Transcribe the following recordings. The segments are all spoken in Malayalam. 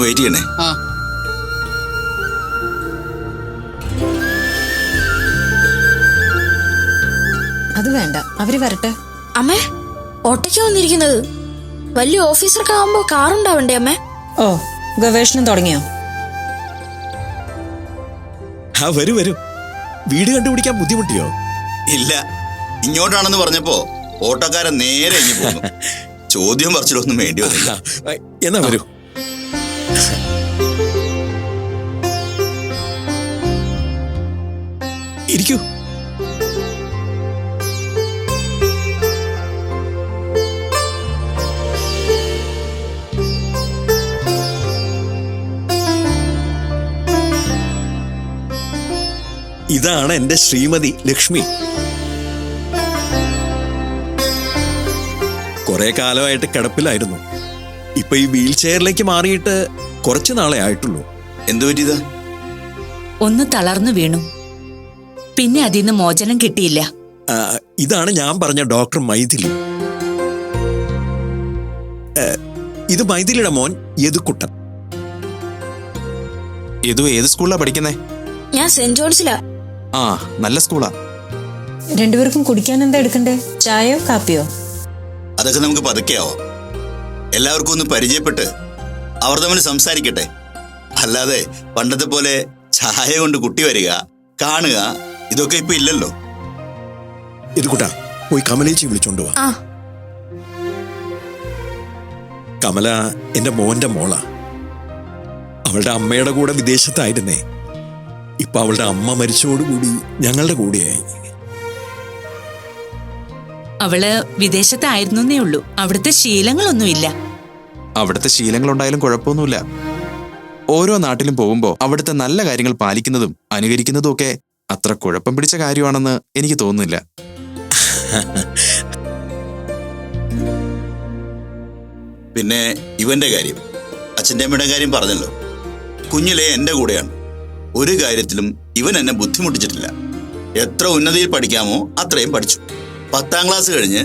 വെയിറ്റ് ചെയ്യണേ. ആ. അത് വേണ്ട. അവർ വരട്ടെ. അമ്മേ ഓട്ടയ്ക്ക് വന്നിരിക്കുന്നത്. വലിയ ഓഫീസർക്ക് ആവുമ്പോ കാറുണ്ടാവണ്ടേ അമ്മേ? ഓ ഗവേഷണം തുടങ്ങിയോ? ആ വരൂ വരൂ. വീട് കണ്ടുപിടിക്കാൻ ബുദ്ധിമുട്ടിയോ? ഇല്ല. ഇങ്ങോട്ടാണെന്ന് പറഞ്ഞപ്പോ ഓട്ടോക്കാരൻ നേരെ ഇങ്ങി പോന്നു. ചോദ്യം പറച്ചിലൊന്നും വേണ്ടി വന്നില്ല. എന്നാ വരൂ. ഇരിക്കൂ. ഇതാണ് എന്റെ ശ്രീമതി ലക്ഷ്മി. കുറെ കാലമായിട്ട് കിടപ്പിലായിരുന്നു. ഇപ്പൊ ഈ വീൽ ചെയറിലേക്ക് മാറിയിട്ട് കുറച്ചു നാളെ ആയിട്ടുള്ളൂ. എന്തു പറ്റിയതാ? ഒന്ന് തളർന്നു വീണു. പിന്നെ അതിന്ന് മോചനം കിട്ടിയില്ല. ഇതാണ് ഞാൻ പറഞ്ഞ ഡോക്ടർ മൈഥിലി. ഇത് മൈഥിലിയുടെ മോൻ യദുക്കുട്ടൻ. യദു ഏത് സ്കൂളിലാ പഠിക്കുന്നേ? ഞാൻ സെന്റ് ജോൺസിലാ. ആ നല്ല സ്കൂളാ. രണ്ടുപേർക്കും കുടിക്കാൻ എന്താ എടുക്കണ്ടേ? ചായയോ കാപ്പിയോ? അതൊക്കെ നമുക്ക് പതുക്കെയാവോ. എല്ലാവർക്കും ഒന്ന് പരിചയപ്പെട്ട് അവർ തമ്മിൽ സംസാരിക്കട്ടെ. അല്ലാതെ പണ്ടത്തെ പോലെ ചായ കൊണ്ട് കുട്ടി വരിക കാണുക ഇതൊക്കെ ഇപ്പൊ ഇല്ലല്ലോ. ഇത് യദുക്കുട്ട പോയി കമലേച്ചി വിളിച്ചോണ്ട് വാ. ആ. കമല എന്റെ മോന്റെ മോളാ. അവളുടെ അമ്മയുടെ കൂടെ വിദേശത്തായിരുന്നേ. ഇപ്പൊ അവളുടെ അമ്മ മരിച്ചോടുകൂടി ഞങ്ങളുടെ കൂടെയായി. അവൾ വിദേശത്തായിരുന്നേ ഉള്ളൂ. അവിടുത്തെ ശീലങ്ങളൊന്നുമില്ല. അവിടുത്തെ ശീലങ്ങളുണ്ടായാലും കുഴപ്പമൊന്നുമില്ല. ഓരോ നാട്ടിലും പോകുമ്പോൾ അവിടുത്തെ നല്ല കാര്യങ്ങൾ പാലിക്കുന്നതും അനുകരിക്കുന്നതും ഒക്കെ അത്ര കുഴപ്പം പിടിച്ച കാര്യമാണെന്ന് എനിക്ക് തോന്നുന്നില്ല. പിന്നെ ഇവന്റെ കാര്യം. അച്ഛന്റെ അമ്മയുടെ കാര്യം പറഞ്ഞല്ലോ. കുഞ്ഞിലെ എന്റെ കൂടെയാണ്. ഒരു കാര്യത്തിലും ഇവൻ എന്നെ ബുദ്ധിമുട്ടിച്ചിട്ടില്ല. എത്ര ഉന്നതിയിൽ പഠിക്കാമോ അത്രയും പഠിച്ചു. പത്താം ക്ലാസ് കഴിഞ്ഞ്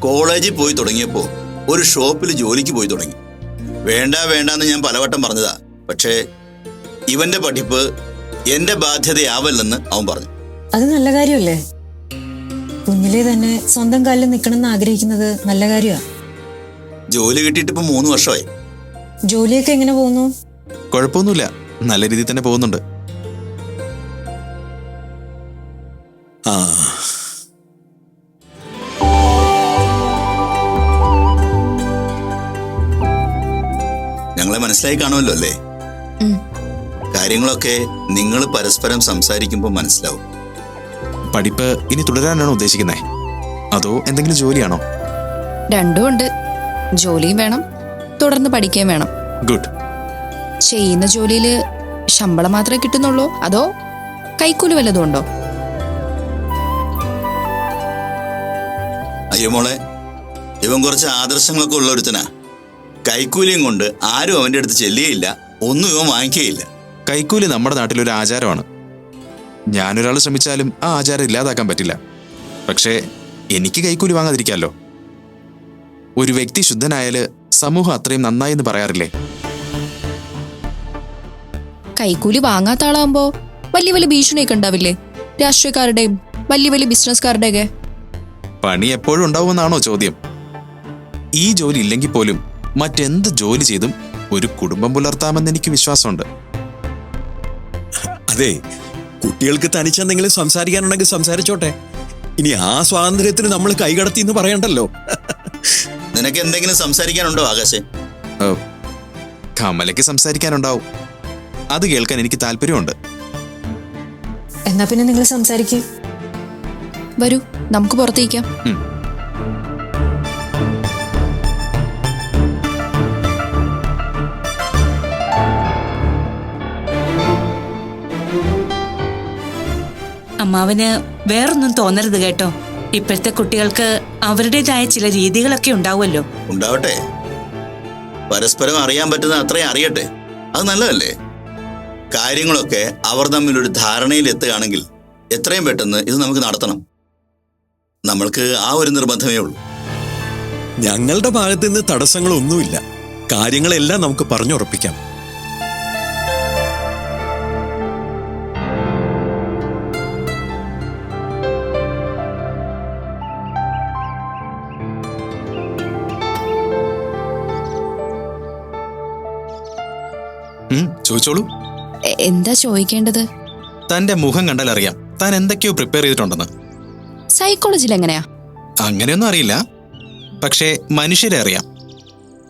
കോളേജിൽ പോയി തുടങ്ങിയപ്പോൾ ഒരു ഷോപ്പിൽ ജോലിക്ക് പോയി തുടങ്ങി. വേണ്ട വേണ്ടാന്ന് ഞാൻ പലവട്ടം പറഞ്ഞതാ. പക്ഷേ ഇവന്റെ പഠിപ്പ് എന്റെ ബാധ്യതയാവല്ലെന്ന് അവൻ പറഞ്ഞു. അത് നല്ല കാര്യമല്ലേ? കുഞ്ഞിലെ തന്നെ സ്വന്തം കാലിൽ നിൽക്കണമെന്ന് ആഗ്രഹിക്കുന്നത് നല്ല കാര്യമാ. ജോലി കിട്ടിയിട്ട് ഇപ്പൊ മൂന്ന് വർഷമായി. ജോലിയൊക്കെ എങ്ങനെ പോകുന്നു? കുഴപ്പമൊന്നുമില്ല. നല്ല രീതിയിൽ തന്നെ പോകുന്നുണ്ട്. ആ മനസ്സിലായി കാണുമല്ലോ അല്ലേ? കാര്യങ്ങളൊക്കെ നിങ്ങൾ പരസ്പരം സംസാരിക്കുമ്പോൾ മനസ്സിലാവും. പഠിപ്പ് ഇനി തുടരാനാണോ ഉദ്ദേശിക്കുന്നത് അതോ എന്തെങ്കിലും ജോലിയാണോ? രണ്ടും ഉണ്ട്. ജോലിയും വേണം. തുടർന്ന് പഠിക്കുകയും വേണം. ഗുഡ്. ചെയ്യുന്ന ജോലിയിൽ ശമ്പളം മാത്രമേ കിട്ടുന്നുള്ളൂ. അതോ കൈക്കൂലി വല്ലതും ഉണ്ടോ? അയ്യോ മോളെ ഇവൻ കുറച്ച് ആദർശങ്ങളൊക്കെ ഉള്ള ഒരുത്തനാ. കൈക്കൂലിയും കൊണ്ട് ആരും അവന്റെ അടുത്ത് ചെല്ലുകയില്ല. ഒന്നും ഇവൻ വാങ്ങിക്കുകയില്ല. കൈക്കൂലി നമ്മുടെ നാട്ടിലൊരു ആചാരമാണ്. ഞാനൊരാൾ ശ്രമിച്ചാലും ആ ആചാരം ഇല്ലാതാക്കാൻ പറ്റില്ല. പക്ഷേ എനിക്ക് കൈക്കൂലി വാങ്ങാതിരിക്കാമല്ലോ ഒരു വ്യക്തി ശുദ്ധനായാൽ സമൂഹം അത്രയും നന്നായി എന്ന് പറയാറില്ലേ? കൈക്കൂലി വാങ്ങാത്ത ആളാകുമ്പോ വലിയ വലിയ ഭീഷണിയൊക്കെ ഉണ്ടാവില്ലേ? രാഷ്ട്രീയക്കാരുടെയും വലിയ വലിയ ബിസിനസ്സുകാരുടെയൊക്കെ. പണി എപ്പോഴും ഉണ്ടാവുമെന്നാണോ ചോദ്യം? ഈ ജോലി ഇല്ലെങ്കിൽ പോലും മറ്റെന്ത് ജോലി ചെയ്തും ഒരു കുടുംബം പുലർത്താമെന്ന് എനിക്ക് വിശ്വാസമുണ്ട്. അതെ കുട്ടികൾക്ക് തനിച്ചെന്തെങ്കിലും സംസാരിക്കാനുണ്ടെങ്കിൽ സംസാരിച്ചോട്ടെ. ഇനി ആ സ്വാതന്ത്ര്യത്തിന് നമ്മൾ കൈകടത്തി എന്ന് പറയണ്ടല്ലോ. നിനക്ക് എന്തെങ്കിലും സംസാരിക്കാനുണ്ടോ ആകാശേ? കമലയ്ക്ക് സംസാരിക്കാനുണ്ടാവും. അത് കേൾക്കാൻ എനിക്ക് താല്പര്യമുണ്ട്. എന്നാ പിന്നെ നിങ്ങൾ സംസാരിക്കൂ. വരൂ നമുക്ക് പുറത്തേക്കാം അമ്മാവന് വേറൊന്നും തോന്നരുത് കേട്ടോ. ഇപ്പോഴത്തെ കുട്ടികൾക്ക് അവരുടേതായ ചില രീതികളൊക്കെ ഉണ്ടാവുമല്ലോ. ഉണ്ടാവട്ടെ. പരസ്പരം അറിയാൻ പറ്റുന്ന അത്രയും അറിയട്ടെ. അത് നല്ലതല്ലേ? കാര്യങ്ങളൊക്കെ അവർ തമ്മിൽ ഒരു ധാരണയിൽ എത്തുകയാണെങ്കിൽ എത്രയും പെട്ടെന്ന് ഇത് നമുക്ക് നടത്തണം. നമ്മൾക്ക് ആ ഒരു നിർബന്ധമേ ഉള്ളൂ. ഞങ്ങളുടെ ഭാഗത്ത് നിന്ന് തടസ്സങ്ങളൊന്നുമില്ല. കാര്യങ്ങളെല്ലാം നമുക്ക് പറഞ്ഞുറപ്പിക്കാം. ചോദിച്ചോളൂ. എന്താ ചോദിക്കേണ്ടത്? തന്റെ മുഖം കണ്ടാൽ അറിയാം. താൻ എന്തൊക്കെയോ പ്രിപ്പയർ ചെയ്തിട്ടുണ്ടെന്ന്. സൈക്കോളജിയിൽ എങ്ങനെയാ അങ്ങനെയൊന്നും അറിയില്ല. പക്ഷേ മനുഷ്യരെ അറിയാം.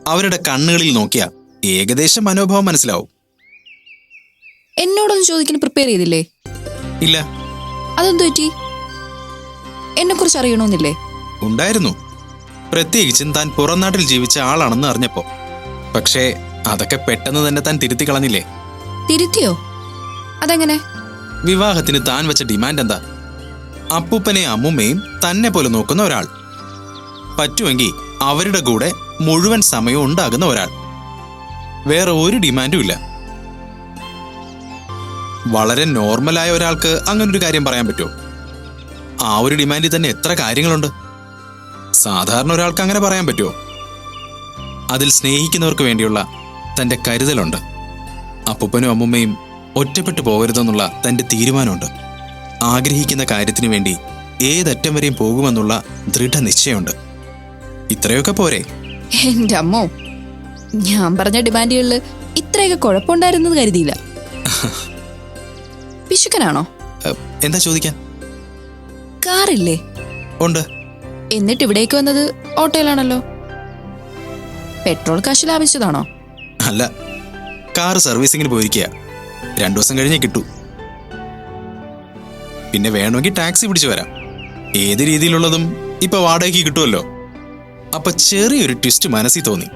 അവരുടെ കണ്ണുകളിൽ നോക്കിയാൽ ഏകദേശം മനോഭാവം മനസ്സിലാവും. എന്നോടൊന്നും ചോദിക്കാൻ പ്രിപ്പയർ ചെയ്തില്ലേ? ഇല്ല. അതെന്തു പറ്റി? എന്നെ കുറിച്ച് അറിയണമെന്നില്ലേ ഉണ്ടായിരുന്നു. പ്രത്യേകിച്ചും താൻ പുറം നാട്ടിൽ ജീവിച്ച ആളാണെന്ന് അറിഞ്ഞപ്പോ. പക്ഷേ അതൊക്കെ പെട്ടെന്ന് തന്നെ താൻ തിരുത്തി കളഞ്ഞില്ലേ? തിരുത്തിയോ? അതെങ്ങനെ? വിവാഹത്തിന് താൻ വെച്ച ഡിമാൻഡ് എന്താ? അപ്പൂപ്പനെ അമ്മുമ്മയും തന്നെ പോലെ നോക്കുന്ന ഒരാൾ. പറ്റുമെങ്കിൽ അവരുടെ കൂടെ മുഴുവൻ സമയവും ഉണ്ടാകുന്ന ഒരാൾ. വേറെ ഒരു ഡിമാൻഡും ഇല്ല. വളരെ നോർമലായ ഒരാൾക്ക് അങ്ങനെ ഒരു കാര്യം പറയാൻ പറ്റുമോ? ആ ഒരു ഡിമാൻഡിൽ തന്നെ എത്ര കാര്യങ്ങളുണ്ട്? സാധാരണ ഒരാൾക്ക് അങ്ങനെ പറയാൻ പറ്റുമോ? അതിൽ സ്നേഹിക്കുന്നവർക്ക് വേണ്ടിയുള്ള തന്റെ കരുതലുണ്ട്. അപ്പൂപ്പനും അമ്മുമ്മയും ഒറ്റപ്പെട്ടു പോകരുതെന്നുള്ള തന്റെ തീരുമാനമുണ്ട്. ആഗ്രഹിക്കുന്ന കാര്യത്തിനു വേണ്ടി ഏതറ്റം വരെയും പോകുമെന്നുള്ള ദൃഢനിശ്ചയമുണ്ട്. ഇത്രയൊക്കെ പോരെ? എന്റെ അമ്മോ ഞാൻ പറഞ്ഞ ഡിമാൻഡുകളിൽ ഇത്രയൊക്കെ കുഴപ്പമുണ്ടായിരുന്നു കരുതിയില്ല. പിശുക്കനാണോ എന്താ ചോദിക്കാൻ? കാറില്ലേ? ഉണ്ട്. എന്നിട്ട് ഇവിടേക്ക് വന്നത് ഓട്ടോയിലാണല്ലോ. പെട്രോൾ കാശ് ലാഭിച്ചതാണോ? അല്ല കാറ് സർവീസിങ്ങിന് പോയിരിക്കുക രണ്ടു ദിവസം കഴിഞ്ഞേ കിട്ടൂ. പിന്നെ വേണമെങ്കിൽ ടാക്സി പിടിച്ചു വരാം. ഏത് രീതിയിലുള്ളതും ഇപ്പൊ വാടകയ്ക്ക് കിട്ടുമല്ലോ. അപ്പൊ ചെറിയൊരു ട്വിസ്റ്റ് മനസ്സിൽ തോന്നി.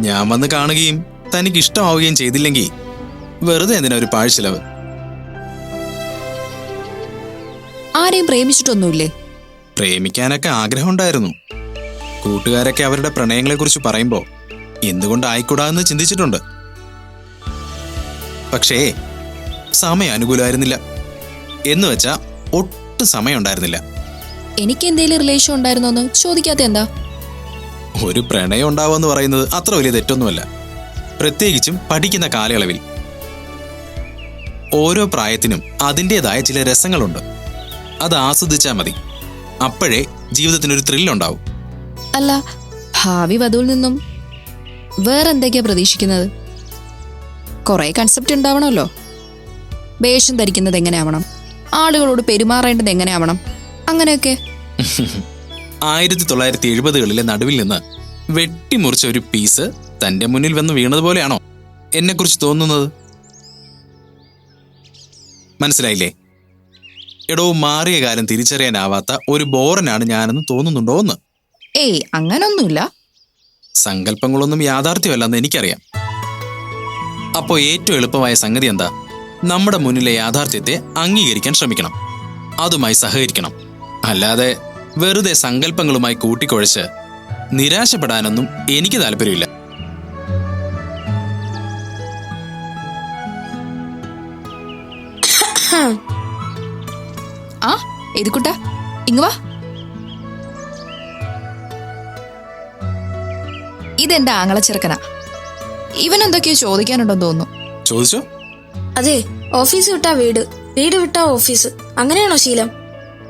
ഞാൻ വന്ന് കാണുകയും തനിക്ക് ഇഷ്ടമാവുകയും ചെയ്തില്ലെങ്കിൽ വെറുതെ എന്തിനാ ഒരു പാഴ്ചെലവ് ആരെയും പ്രേമിച്ചിട്ടൊന്നുമില്ലേ? പ്രേമിക്കാനൊക്കെ ആഗ്രഹമുണ്ടായിരുന്നു കൂട്ടുകാരൊക്കെ അവരുടെ പ്രണയങ്ങളെക്കുറിച്ച് പറയുമ്പോൾ എന്തുകൊണ്ടായിക്കൂടാന്ന് ചിന്തിച്ചിട്ടുണ്ട്. പക്ഷേ സമയം അനുകൂലമായിരുന്നില്ല. എന്ന് വെച്ചാ ഒട്ടും സമയം ഉണ്ടായിരുന്നില്ല എനിക്ക് എന്തെങ്കിലും റിലേഷൻ ഉണ്ടായിരുന്നോന്ന് ചോദിക്കാത്ത എന്താ? ഒരു പ്രണയം ഉണ്ടാവുമെന്ന് പറയുന്നത് അത്ര വലിയ തെറ്റൊന്നുമല്ല. പ്രത്യേകിച്ചും പഠിക്കുന്ന കാലയളവിൽ. ഓരോ പ്രായത്തിനും അതിന്റെതായ ചില രസങ്ങളുണ്ട്. അത് ആസ്വദിച്ചാൽ മതി. അപ്പോഴേ ജീവിതത്തിനൊരു ത്രില്ലുണ്ടാവും അല്ല ഭാവി വധുവിൽ നിന്നും വേറെന്തൊക്കെയാ പ്രതീക്ഷിക്കുന്നത്? കുറേ കൺസെപ്റ്റ് ഉണ്ടാവണമല്ലോ. വേഷം ധരിക്കുന്നത് എങ്ങനെയാവണം? ആളുകളോട് പെരുമാറേണ്ടത് എങ്ങനെയാവണം? അങ്ങനെയൊക്കെ. ആയിരത്തി തൊള്ളായിരത്തി എഴുപതുകളിലെ നടുവിൽ നിന്ന് വെട്ടിമുറിച്ച ഒരു പീസ് തന്റെ മുന്നിൽ വന്ന് വീണതുപോലെയാണോ എന്നെക്കുറിച്ച് തോന്നുന്നത്? മനസ്സിലായില്ലേ? എടോ മാറിയ കാലം തിരിച്ചറിയാനാവാത്ത ഒരു ബോറനാണ് ഞാനെന്ന് തോന്നുന്നുണ്ടോ എന്ന് ഏയ് അങ്ങനൊന്നുമില്ല. സങ്കല്പങ്ങളൊന്നും യാഥാർത്ഥ്യമല്ലെന്ന് എനിക്കറിയാം. അപ്പോൾ ഏറ്റവും എളുപ്പമായ സംഗതി എന്താ? നമ്മുടെ മുന്നിലെ യാഥാർത്ഥ്യത്തെ അംഗീകരിക്കാൻ ശ്രമിക്കണം. അതുമായി സഹകരിക്കണം. അല്ലാതെ വെറുതെ സങ്കല്പങ്ങളുമായി കൂട്ടിക്കുഴച്ച് നിരാശപ്പെടാനൊന്നും എനിക്ക് താല്പര്യമില്ല. ആ വാ. ഇതെന്റെ ആങ്ങളച്ചെറുക്കനാ ഇവൻ എന്തൊക്കെയോ ചോദിക്കാനുണ്ടെന്ന് തോന്നുന്നു. ചോദിച്ചോ? അതെ ഓഫീസ് വിട്ടാ വീട്. വീട് വിട്ടാ ഓഫീസ്. അങ്ങനെയാണോ ശീലം?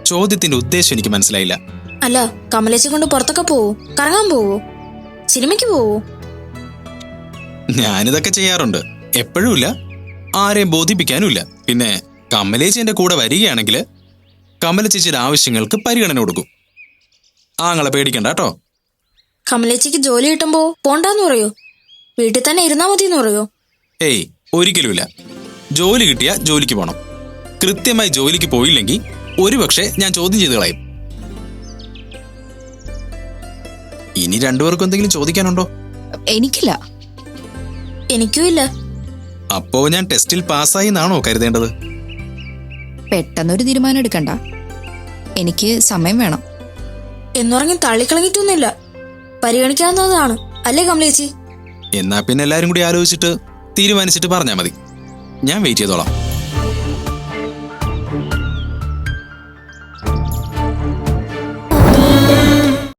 ചോദ്യത്തിന്റെ ഉദ്ദേശം എനിക്ക് മനസ്സിലായില്ല. അല്ല കമലേച്ചി കൊണ്ട് പുറത്തൊക്കെ പോവോ? കറങ്ങാൻ പോവോ? സിനിമയ്ക്ക് പോവോ? ഞാനിതൊക്കെ ചെയ്യാറുണ്ട്. എപ്പോഴുമില്ല ആരെയും ബോധിപ്പിക്കാനുമില്ല പിന്നെ കമലേച്ചി എന്റെ കൂടെ വരികയാണെങ്കിൽ കമലച്ചേച്ചിയുടെ ആവശ്യങ്ങൾക്ക് പരിഗണന കൊടുക്കും. ആങ്ങളെ പേടിക്കണ്ട കേട്ടോ. കമലേച്ചിക്ക് ജോലി കിട്ടുമ്പോ പോണ്ടാന്ന് പറയോ? വീട്ടിൽ തന്നെ ഇരുന്നാ മതി എന്ന് പറയോ? ഏയ് ഒരിക്കലുമില്ല. ജോലി കിട്ടിയാ ജോലിക്ക് പോണം. കൃത്യമായി ജോലിക്ക് പോയില്ലെങ്കിൽ ഒരുപക്ഷെ ഞാൻ ചോദ്യം ചെയ്ത് കളയും. ഇനി രണ്ടുപേർക്കും എന്തെങ്കിലും ചോദിക്കാനുണ്ടോ? എനിക്കില്ല. എനിക്കും ഇല്ല. അപ്പോ ഞാൻ ടെസ്റ്റിൽ പാസ്സായി എന്നാണോ കരുതേണ്ടത്? പെട്ടെന്നൊരു തീരുമാനം എടുക്കണ്ട. എനിക്ക് സമയം വേണം. എന്നുറങ്ങി തള്ളിക്കളഞ്ഞിട്ടൊന്നുമില്ല. പരിഗണിക്കാവുന്നതാണ്. അല്ലേ കമലേച്ചി എന്നാ പിന്നെ എല്ലാരും കൂടി ആലോചിച്ചിട്ട് തീരുമാനിച്ചിട്ട് പറഞ്ഞാ മതി. ഞാൻ വെയിറ്റ് ചെയ്തോളാം.